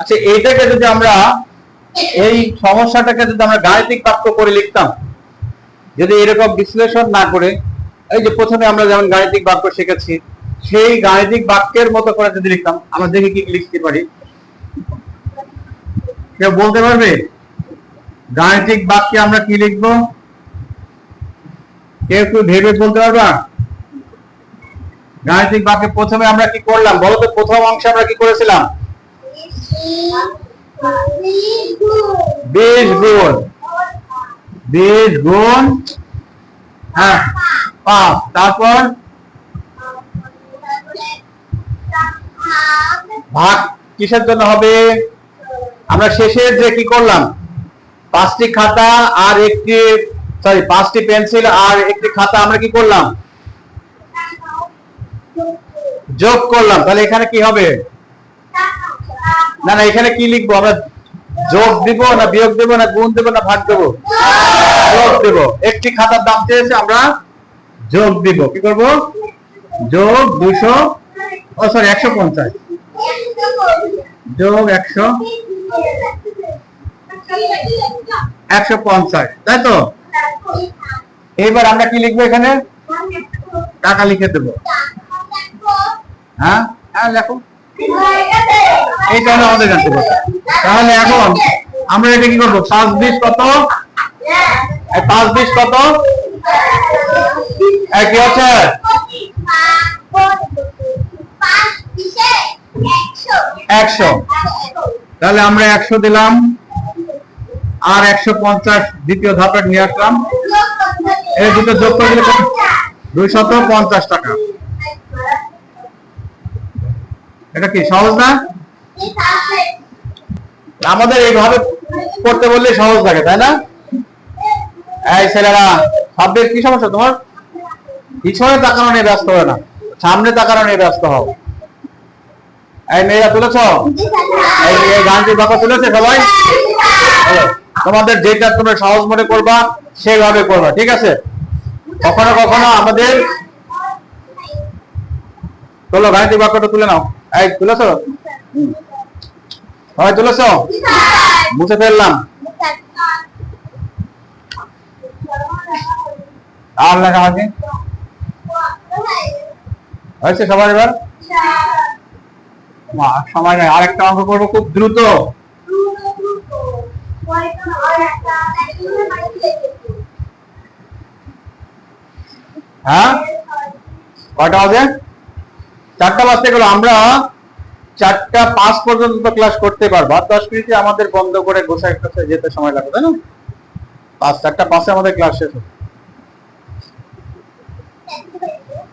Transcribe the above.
আচ্ছা এইটাকে যদি আমরা এই সমস্যাটাকে যদি আমরা গাণিতিক করে লিখতাম, যদি এরকম বিশ্লেষণ না করে, এই যে প্রথমে আমরা যেমন গাণিতিক বাক্য শিখেছি, সেই গাণিতিক বাক্যের মতো করে যদি লিখতাম, আমরা দেখি কি লিখতে পারি। কেউ বলতে পারবে? গাণিতিক বাক্যে আমরা কি লিখব? কেউ একটু ভেবে বলতে পারবা? গাণিতিক বাক্যে প্রথমে আমরা কি করলাম? বলো তো, প্রথম অংশে আমরা কি করেছিলাম? বিশ গুণ। বিশ গুণ। হ্যাঁ পাঁচ। তারপর? ভাগ কিসের জন্য হবে? আমরা শেষের যে কি করলাম? পাঁচটি খাতা আর একটি সরি পাঁচটি পেন্সিল আর একটি খাতা আমরা কি করলাম? যোগ করলাম। তাহলে এখানে কি হবে? না না, এখানে কি লিখব? আমরা যোগ দিব না বিয়োগ দিব না গুণ দেব না ভাগ দেব? যোগ দেব। একটি খাতার দাম চেয়েছে, আমরা যোগ দিব। কি করব? যোগ দুশো, ও সরি একশো পঞ্চাশ। যোগ একশো একশো পঞ্চাশ, তাই তো? এবার আমরা কি লিখব এখানে? টাকা লিখে দেবো। হ্যাঁ? হ্যাঁ লেখো। এইটা হলো আমাদের জানতে হবে। তাহলে এখন আমরা এটা কি করব? পাঁচ বিশ কত পাঁচ বিশ কত কি হচ্ছে একশো। তাহলে আমরা একশো দিলাম। আর একশো পঞ্চাশ দ্বিতীয় ধাপে নিয়ে আসলাম। এই দুটো যোগ করে দিলে দুইশত পঞ্চাশ টাকা। এটা কি, সহজ না? আমাদের এইভাবে করতে বললে সহজ লাগে, তাই না? এই ছেলেরা, ভাববে, কি সমস্যা তোমার? পিছনে তাকানো নিয়ে ব্যস্ত হবে না, সামনে তাকানো নিয়ে ব্যস্ত হও। এই মেয়েরা তুলেছ? এই গানটি বাঁকা তুলেছে সবাই। তোমাদের যেটা তোমরা সহজ মনে করবা সেভাবে করবা, ঠিক আছে? কখনো কখনো আমাদের তোলো গাণিতিক বাক্যটা তুলে নাও। এই, তুলেছ। সবাই তুলেছ? মুছে ফেললাম। আর লেখা আছে? হয়েছে সবার এবার? সময় নেই। আরেকটা অঙ্ক করব খুব দ্রুত। হ্যাঁ? কয়টা বাজে? চারটা বাজতে গেল। আমরা চারটা পাঁচ পর্যন্ত ক্লাস করতে পারব। আর দশ মিনিটে আমাদের বন্ধ করে গোসাই কাছে যেতে সময় লাগবে, তাই না? পাঁচ, চারটা পাঁচে আমাদের ক্লাস শেষ হবে।